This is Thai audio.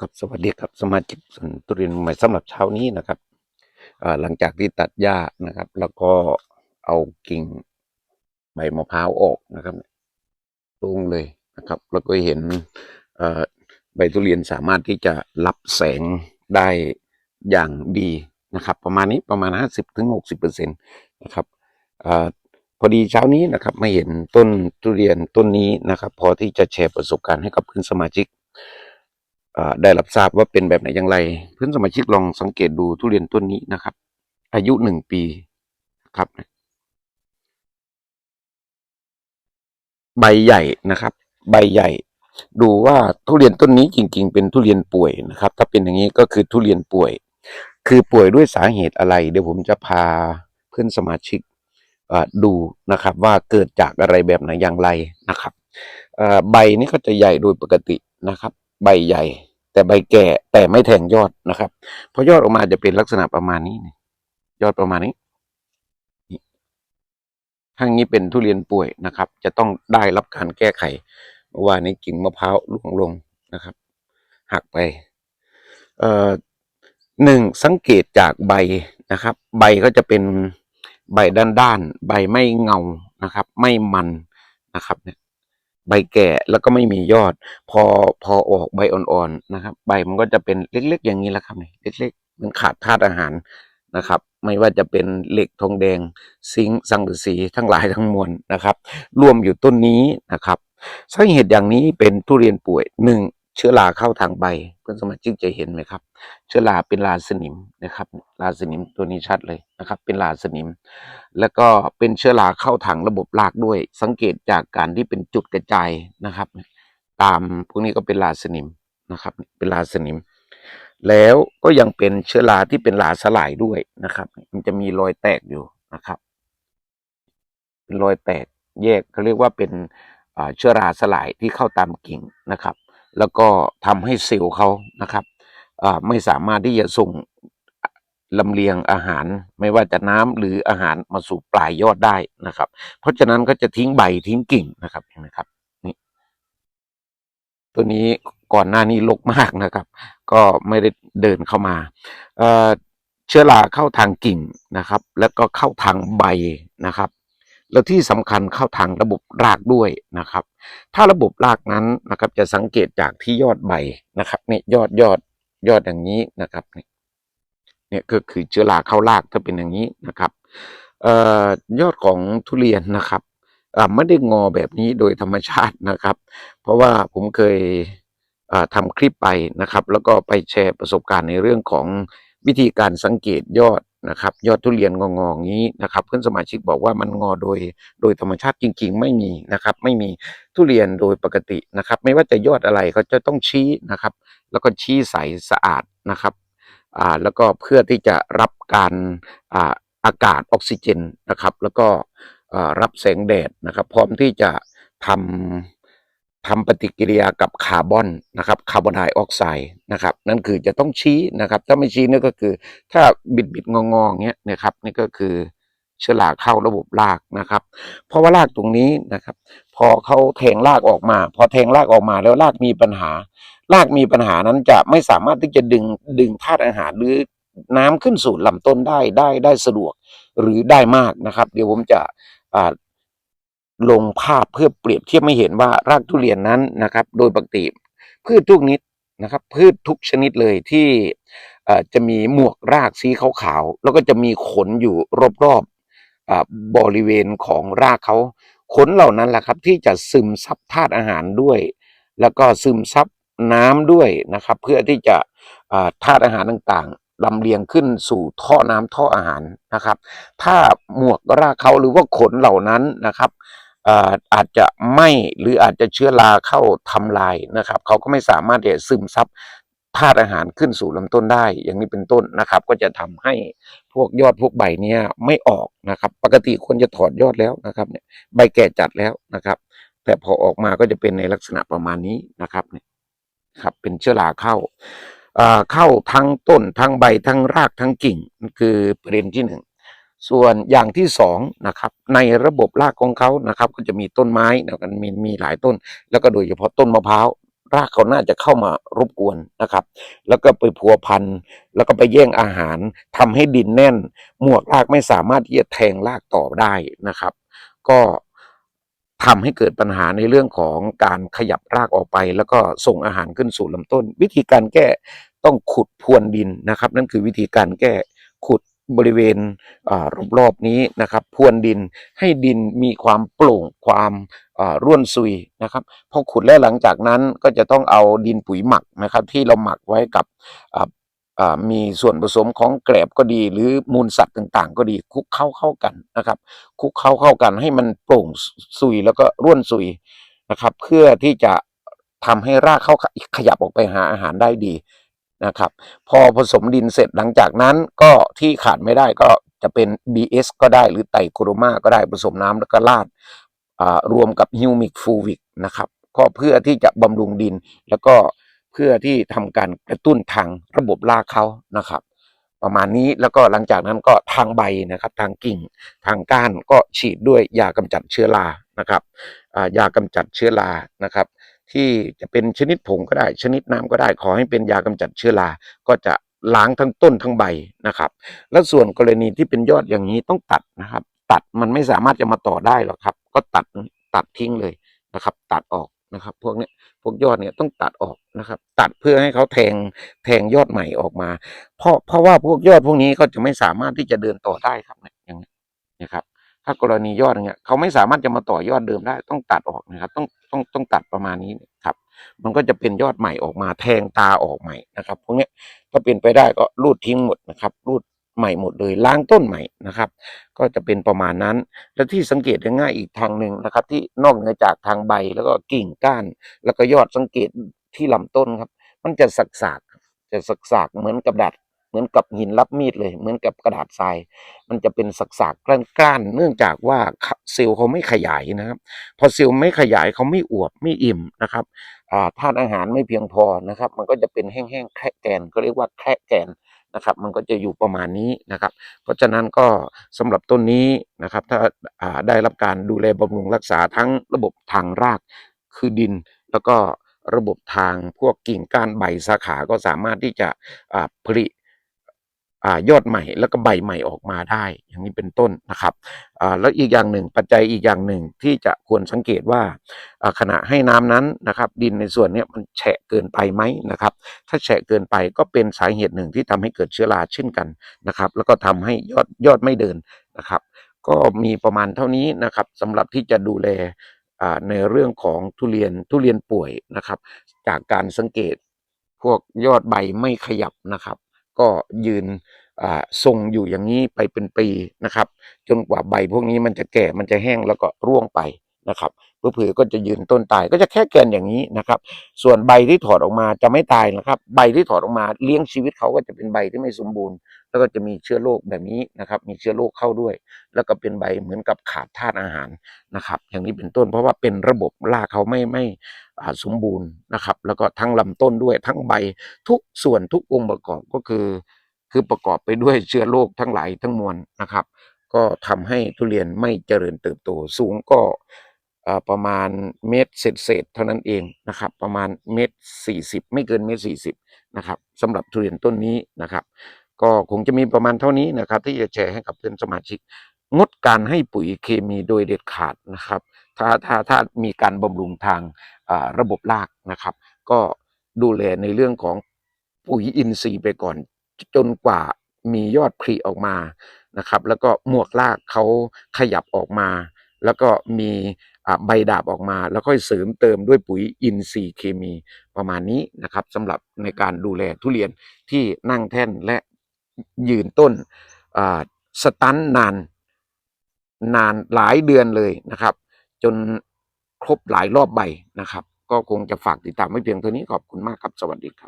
ครับสวัสดีครับสมาชิกสวนทุเรียนใหม่สำหรับเช้านี้นะครับหลังจากที่ตัดหญ้านะครับ แล้วก็เอากิ่งใบมะพร้าวออกนะครับลงเลยนะครับ แล้วก็เห็นใบทุเรียนสามารถที่จะรับแสงได้อย่างดีนะครับ ประมาณนี้ประมาณห้สิบถึงหกสิบเปอร์เซ็นตนะครับอพอดีเช้านี้นะครับมาเห็นต้นทุเรียนต้นนี้นะครับ พอที่จะแชร์ประสบการณ์ให้กับเพื่อนสมาชิก ได้รับทราบว่าเป็นแบบไหนอย่างไร เพื่อนสมาชิกลองสังเกตดูทุเรียนต้นนี้นะครับ อายุหนึ่งปีครับใบใหญ่นะครับ ใบใหญ่ ดูว่าทุเรียนต้นนี้จริง ๆ เป็นทุเรียนป่วยนะครับ ถ้าเป็นอย่างนี้ก็คือทุเรียนป่วย คือป่วยด้วยสาเหตุอะไร เดี๋ยวผมจะพาเพื่อนสมาชิกดูนะครับ ว่าเกิดจากอะไรแบบไหนอย่างไรนะครับใบนี้ก็จะใหญ่โดยปกตินะครับ ใบใหญ่ แต่ใบแก่แต่ไม่แทงยอดนะครับเพราะยอดออกมาจะเป็นลักษณะประมาณนี้ยอดประมาณนี้นี่ข้างนี้เป็นทุเรียนป่วยนะครับ จะต้องได้รับการแก้ไขเมื่อวานนี้กิ่งมะพร้าวร่วงลงนะครับ หักไปเอ่อหนึ่งสังเกตจากใบนะครับ ใบก็จะเป็นใบด้านๆใบไม่เงานะครับ ไม่มันนะครับเนี่ย ใบแก่แล้วก็ไม่มียอด พอพอออกใบอ่อนๆนะครับ ใบมันก็จะเป็นเล็กๆ อย่างนี้แหละครับนี่เล็กๆมันขาดธาตุอาหารนะครับ ไม่ว่าจะเป็นเหล็กทองแดง ซิงสังกะสีทั้งหลายทั้งมวลนะครับ รวมอยู่ต้นนี้นะครับสาเหตุอย่างนี้เป็นทุเรียนป่วยหนึ่ง เชื้อราเข้าทางใบเพื่อนสมาชิกจะเห็นไหมครับ เชื้อราเป็นราสนิมนะครับราสนิมตัวนี้ชัดเลยนะครับ เป็นราสนิม แล้วก็เป็นเชื้อราเข้าทางระบบรากด้วย สังเกตจากการที่เป็นจุดกระจายนะครับ ตามพวกนี้ก็เป็นราสนิมนะครับ เป็นราสนิม แล้วก็ยังเป็นเชื้อราที่เป็นราสลายด้วยนะครับ มันจะมีรอยแตกอยู่นะครับเป็นรอยแตกแยกเขาเรียกว่าเป็นเชื้อราสลายที่เข้าตามกิ่งนะครับ แล้วก็ทำให้เซลล์เขานะครับไม่สามารถที่จะส่งลำเลียงอาหารไม่ว่าจะน้ำหรืออาหารมาสู่ปลายยอดได้นะครับ เพราะฉะนั้นก็จะทิ้งใบทิ้งกิ่งนะครับเห็นไหมครับนี่ตัวนี้ก่อนหน้านี้ลกมากนะครับ ก็ไม่ได้เดินเข้ามาเเชื้อราเข้าทางกิ่งนะครับ แล้วก็เข้าทางใบนะครับ แล้วที่สำคัญเข้าทางระบบรากด้วยนะครับ ถ้าระบบรากนั้นนะครับจะสังเกตจากที่ยอดใบนะครับนี่ยอดยอดยอดอย่างนี้นะครับนี่เนี่ยก็คือเชื้อราเข้ารากถ้าเป็นอย่างนี้นะครับเอ่อยอดของทุเรียนนะครับอ่าไม่ได้งอแบบนี้โดยธรรมชาตินะครับ เพราะว่าผมเคยอ่าทำคลิปไปนะครับ แล้วก็ไปแชร์ประสบการณ์ในเรื่องของวิธีการสังเกตยอด นะครับ ยอดทุเรียนงองๆอย่างนี้นะครับ เพื่อนสมาชิกบอกว่ามันงอโดยโดยธรรมชาติจริง ๆ ไม่มีนะครับ ไม่มีทุเรียนโดยปกตินะครับ ไม่ว่าจะยอดอะไรเขาจะต้องชี้นะครับ แล้วก็ชี้ใสสะอาดนะครับอ่าแล้วก็เพื่อที่จะรับการอ่าอากาศออกซิเจนนะครับ แล้วก็อ่ารับแสงแดดนะครับ พร้อมที่จะทำ ทำปฏิกิริยากับคาร์บอนนะครับคาร์บอนไดออกไซด์นะครับนั่นคือจะต้องชี้นะครับ ถ้าไม่ชี้นี่ก็คือ ถ้าบิดบิดงองๆองเงี้ยนะครับนี่ก็คือเชื้อราเข้าระบบรากนะครับ เพราะว่ารากตรงนี้นะครับ พอเขาแทงรากออกมา พอแทงรากออกมาแล้วรากมีปัญหารากมีปัญหานั้นจะไม่สามารถที่จะดึงดึงธาตุอาหารหรือน้ำขึ้นสู่ลำต้นได้ได้ได้สะดวกหรือได้มากนะครับ เดี๋ยวผมจะอ่า ลงภาพเพื่อเปรียบเทียบไม่เห็นว่ารากทุเรียนนั้นนะครับ โดยปกติพืชทุกนิดนะครับ พืชทุกชนิดเลยที่จะมีหมวกรากสีขาวๆแล้วก็จะมีขนอยู่รอบๆบริเวณของรากเขาขนเหล่านั้นแหละครับที่จะซึมซับธาตุอาหารด้วย แล้วก็ซึมซับน้ำด้วยนะครับ เพื่อที่จะธาตุอาหารต่างๆลำเลียงขึ้นสู่ท่อน้ำท่ออาหารนะครับ ถ้าหมวกรากเขาหรือว่าขนเหล่านั้นนะครับ อาจจะไหม้หรืออาจจะเชื้อราเข้าทำลายนะครับเขาก็ไม่สามารถที่จะซึมซับธาตุอาหารขึ้นสู่ลำต้นได้ อย่างนี้เป็นต้นนะครับ ก็จะทำให้พวกยอดพวกใบเนี้ยไม่ออกนะครับ ปกติควรจะถอดยอดแล้วนะครับเนี่ยใบแก่จัดแล้วนะครับ แต่พอออกมาก็จะเป็นในลักษณะประมาณนี้นะครับเนี่ยครับเป็นเชื้อราเข้าอ่าเข้าทั้งต้นทั้งใบทั้งรากทั้งกิ่งนั่นคือประเด็นที่หนึ่ง ส่วนอย่างที่สองนะครับในระบบรากของเขานะครับก็จะมีต้นไม้นะครับมีมีหลายต้น แล้วก็โดยเฉพาะต้นมะพร้าวรากเขาน่าจะเข้ามารบกวนนะครับ แล้วก็ไปพัวพันแล้วก็ไปแย่งอาหารทำให้ดินแน่น หมวกรากไม่สามารถที่จะแทงรากต่อได้นะครับ ก็ทำให้เกิดปัญหาในเรื่องของการขยับรากออกไป แล้วก็ส่งอาหารขึ้นสู่ลำต้น วิธีการแก้ต้องขุดพรวนดินนะครับ นั่นคือวิธีการแก้ขุด บริเวณอ่ารอบๆนี้นะครับพรวนดินให้ดินมีความโปร่งความร่วนซุยนะครับพอขุดแล้วหลังจากนั้นก็จะต้องเอาดินปุ๋ยหมักนะครับ ที่เราหมักไว้กับมีส่วนผสมของแกลบก็ดี หรือมูลสัตว์ต่างๆ ก็ดีคลุกเข้าเข้ากันนะครับคลุกเข้าเข้ากันให้มันโปร่งสุยแล้วก็ร่วนสุยนะครับ เพื่อที่จะทำให้รากเข้าขยับออกไปหาอาหารได้ดี นะครับ พอผสมดินเสร็จหลังจากนั้นก็ที่ขาดไม่ได้ก็จะเป็น BS ก็ได้หรือไตโครมาก็ได้ผสมน้ำแล้วก็ราดรวมกับฮิวมิกฟูวิกนะครับ ก็เพื่อที่จะบำรุงดิน แล้วก็เพื่อที่ทำการกระตุ้นทางระบบรากเขานะครับ ประมาณนี้แล้วก็หลังจากนั้นก็ทางใบนะครับ ทางกิ่งทางก้านก็ฉีดด้วยยากำจัดเชื้อรานะครับยากำจัดเชื้อรานะครับ ที่จะเป็นชนิดผงก็ได้ ชนิดน้ำก็ได้ ขอให้เป็นยากำจัดเชื้อรา ก็จะล้างทั้งต้นทั้งใบนะครับ แล้วส่วนกรณีที่เป็นยอดอย่างนี้ต้องตัดนะครับ ตัดมันไม่สามารถจะมาต่อได้หรอกครับ ก็ตัดตัดทิ้งเลยนะครับ ตัดออกนะครับ พวกนี้พวกยอดเนี่ยต้องตัดออกนะครับ ตัดเพื่อให้เขาแทงแทงยอดใหม่ออกมา เพราะเพราะว่าพวกยอดพวกนี้ก็จะไม่สามารถที่จะเดินต่อได้ครับเนี่ยอย่างนี้นะครับ ถ้ากรณียอดอย่างเงี้ยเขาไม่สามารถจะมาต่อยอดเดิมได้ต้องตัดออกนะครับ ต้องต้องต้องตัดประมาณนี้ครับ มันก็จะเป็นยอดใหม่ออกมาแทงตาออกใหม่นะครับพวกนี้ถ้าเป็นไปได้ก็รูดทิ้งหมดนะครับ รูดใหม่หมดเลยล้างต้นใหม่นะครับ ก็จะเป็นประมาณนั้น และที่สังเกตได้ง่ายอีกทางหนึ่งนะครับ ที่นอกเหนือจากทางใบแล้วก็กิ่งก้าน แล้วก็ยอดสังเกตที่ลำต้นครับ มันจะสักสากจะสักสากเหมือนกับดัด มือนกับหินรับมีดเลย เหมือนกับกระดาษทราย มันจะเป็นสักสากกล้านๆเนื่องจากว่าเซลล์เขาไม่ขยายนะครับ พอเซลล์ไม่ขยายเขาไม่อวบไม่อิ่มนะครับธาตุอาหารไม่เพียงพอนะครับ มันก็จะเป็นแห้งๆแคะแกนก็เรียกว่าแคะแกนนะครับ มันก็จะอยู่ประมาณนี้นะครับ เพราะฉะนั้นก็สำหรับต้นนี้นะครับ ถ้าาได้รับการดูแลบำรุงรักษาทั้งระบบทางรากคือดินแล้วก็ระบบทางพวกกิ่งก้านใบสาขาก็สามารถที่จะผลิ ยอดใหม่แล้วก็ใบใหม่ออกมาได้ อย่างนี้เป็นต้นนะครับอ่าแล้วอีกอย่างหนึ่งปัจจัยอีกอย่างหนึ่งที่จะควรสังเกตว่าอ่าขณะให้น้ำนั้นนะครับ ดินในส่วนนี้มันแฉะเกินไปไหมนะครับ ถ้าแฉะเกินไปก็เป็นสาเหตุหนึ่งที่ทำให้เกิดเชื้อราเช่นกันนะครับ แล้วก็ทำให้ยอดยอดไม่เดินนะครับ ก็มีประมาณเท่านี้นะครับสำหรับที่จะดูแลอ่าในเรื่องของทุเรียนทุเรียนป่วยนะครับ จากการสังเกตพวกยอดใบไม่ขยับนะครับ ก็ยืนทรงอยู่อย่างนี้ไปเป็นปีนะครับ จนกว่าใบพวกนี้มันจะแก่มันจะแห้งแล้วก็ร่วงไปนะครับเพื่อๆก็จะยืนต้นตายก็จะแค่แกนอย่างนี้นะครับ ส่วนใบที่ถอดออกมาจะไม่ตายนะครับ ใบที่ถอดออกมาเลี้ยงชีวิตเขาก็จะเป็นใบที่ไม่สมบูรณ์ แล้วก็จะมีเชื้อโรคแบบนี้นะครับ มีเชื้อโรคเข้าด้วย แล้วก็เป็นใบเหมือนกับขาดธาตุอาหารนะครับ อย่างนี้เป็นต้นเพราะว่าเป็นระบบรากเขาไม่ไม่สมบูรณ์นะครับ แล้วก็ทั้งลำต้นด้วยทั้งใบทุกส่วนทุกองค์ประกอบก็คือ คือประกอบไปด้วยเชื้อโรคทั้งหลายทั้งมวลนะครับ ก็ทำให้ทุเรียนไม่เจริญเติบโตสูงก็ประมาณเมตรเศษๆเท่านั้นเองนะครับ ประมาณเมตรสี่สิบไม่เกินเมตรสี่สิบนะครับสำหรับทุเรียนต้นนี้นะครับ ก็คงจะมีประมาณเท่านี้นะครับ ที่จะแชร์ให้กับเพื่อนสมาชิก งดการให้ปุ๋ยเคมีโดยเด็ดขาดนะครับ ถ้าถ้าถ้ามีการบำรุงทางระบบรากนะครับ ก็ดูแลในเรื่องของปุ๋ยอินทรีย์ไปก่อน จนกว่ามียอดผลิออกมานะครับ แล้วก็หมวกรากเขาขยับออกมา แล้วก็มีใบดาบออกมา แล้วค่อยเสริมเติมด้วยปุ๋ยอินทรีย์เคมีประมาณนี้นะครับสำหรับในการดูแลทุเรียนที่นั่งแท่นและ ยืนต้นสตันนานนานหลายเดือนเลยนะครับ จนครบหลายรอบใบนะครับ ก็คงจะฝากติดตามไม่เพียงเท่านี้ขอบคุณมากครับ สวัสดีครับ